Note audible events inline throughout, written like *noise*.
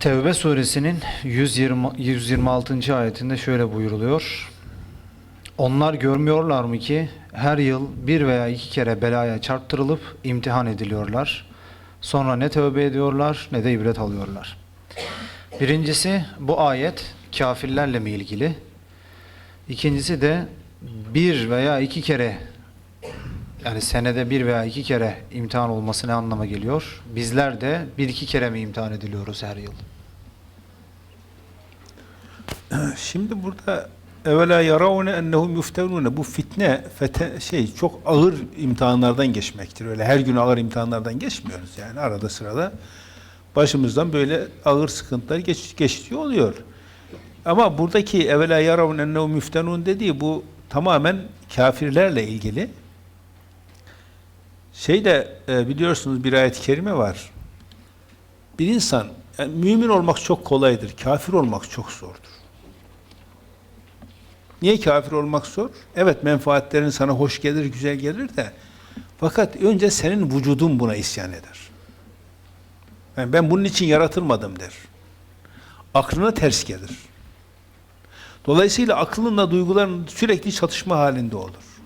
Tevbe suresinin 120, 126. ayetinde şöyle buyuruluyor. Onlar görmüyorlar mı ki her yıl bir veya iki kere belaya çarptırılıp imtihan ediliyorlar. Sonra ne tövbe ediyorlar ne de ibret alıyorlar. Birincisi bu ayet kafirlerle mi ilgili? İkincisi de bir veya iki kere yani senede bir veya iki kere imtihan olması ne anlama geliyor? Bizler de bir iki kere mi imtihan ediliyoruz her yıl? *clears throat* Şimdi burada evvela yaravune ennehum yuftenune bu fitne fete, şey çok ağır imtihanlardan geçmektir. Öyle her gün ağır imtihanlardan geçmiyoruz yani arada sırada başımızdan böyle ağır sıkıntılar geç, geçiyor oluyor. Ama buradaki evvela yaravune ennehum yuftenun dediği bu tamamen kafirlerle ilgili. Şey de e, biliyorsunuz bir ayet-i kerime var. Bir insan yani mümin olmak çok kolaydır. Kafir olmak çok zordur. Niye kafir olmak zor? Evet menfaatlerin sana hoş gelir, güzel gelir de fakat önce senin vücudun buna isyan eder. Yani ben bunun için yaratılmadım der. Aklına ters gelir. Dolayısıyla aklınla duyguların sürekli çatışma halinde olur.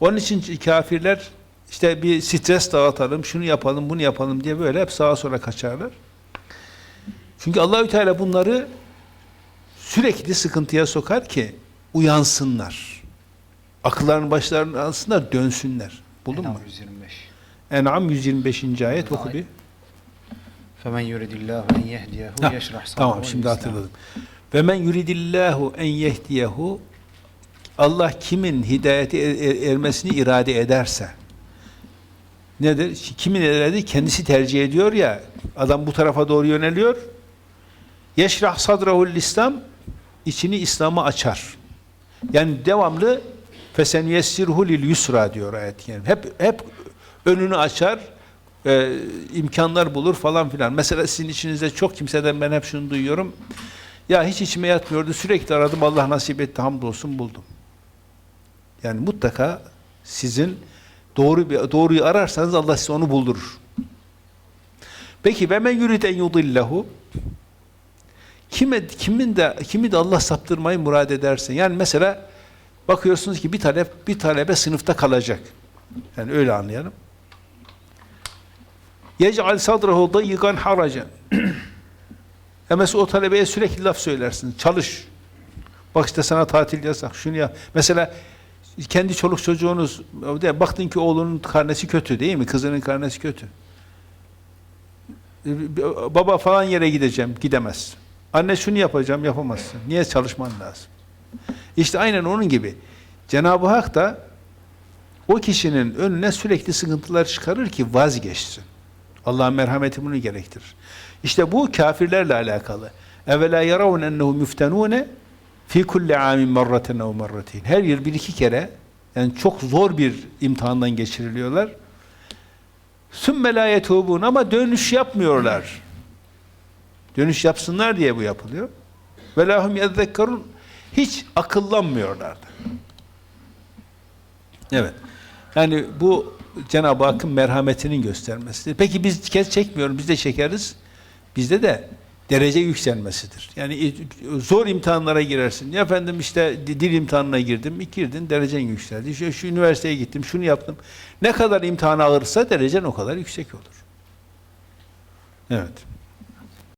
Onun için kafirler işte bir stres dağıtalım, şunu yapalım, bunu yapalım diye böyle hep sağa sola kaçarlar. Çünkü Allahü Teala bunları sürekli sıkıntıya sokar ki uyansınlar. Akılların başlarını alsınlar, dönsünler. Buldun En'am mu? 125. En'am 125. ayet oku bir. Femen yuridillahu en yehdiyehu Hah, yeşrah sadrahu Tamam şimdi hatırladım. Ve men yuridillahu en yehdiyehu Allah kimin hidayete er- er- ermesini irade ederse nedir? Kimin irade kendisi tercih ediyor ya adam bu tarafa doğru yöneliyor. Yeşrah sadrahul İslam içini İslam'a açar. Yani devamlı fesen yessirhu lil yusra diyor ayet yani. Hep hep önünü açar, e, imkanlar bulur falan filan. Mesela sizin içinizde çok kimseden ben hep şunu duyuyorum. Ya hiç içime yatmıyordu. Sürekli aradım. Allah nasip etti. Hamdolsun buldum. Yani mutlaka sizin doğru doğruyu ararsanız Allah size onu buldurur. Peki ve men yurid en yudillahu kime kimin de kimi de Allah saptırmayı murad ederse. Yani mesela bakıyorsunuz ki bir talep bir talebe sınıfta kalacak. Yani öyle anlayalım. Yec'al sadrahu dayyigan haracan. Ya *clears throat* mesela o talebeye sürekli laf söylersin. Çalış. Bak işte sana tatil yasak. Şunu yap. Mesela kendi çoluk çocuğunuz baktın ki oğlunun karnesi kötü değil mi? Kızının karnesi kötü. Baba falan yere gideceğim. Gidemez. Anne şunu yapacağım. Yapamazsın. Niye çalışman lazım? İşte aynen onun gibi. Cenab-ı Hak da o kişinin önüne sürekli sıkıntılar çıkarır ki vazgeçsin. Allah'ın merhameti bunu gerektirir. İşte bu kafirlerle alakalı. Evvela yaravun ennehum yuftenune fi kulli amin marraten ev marratin. Her yıl bir iki kere yani çok zor bir imtihandan geçiriliyorlar. Sümme la yetubun ama dönüş yapmıyorlar. Dönüş yapsınlar diye bu yapılıyor. Ve lahum yezzekkarun hiç akıllanmıyorlar da. Evet. Yani bu Cenab-ı Hakk'ın merhametinin göstermesidir. Peki biz kes çekmiyoruz, biz de çekeriz. Bizde de derece yükselmesidir. Yani zor imtihanlara girersin. Efendim işte dil imtihanına girdim, girdin, derecen yükseldi. Şu, şu üniversiteye gittim, şunu yaptım. Ne kadar imtihan ağırsa derecen o kadar yüksek olur. Evet.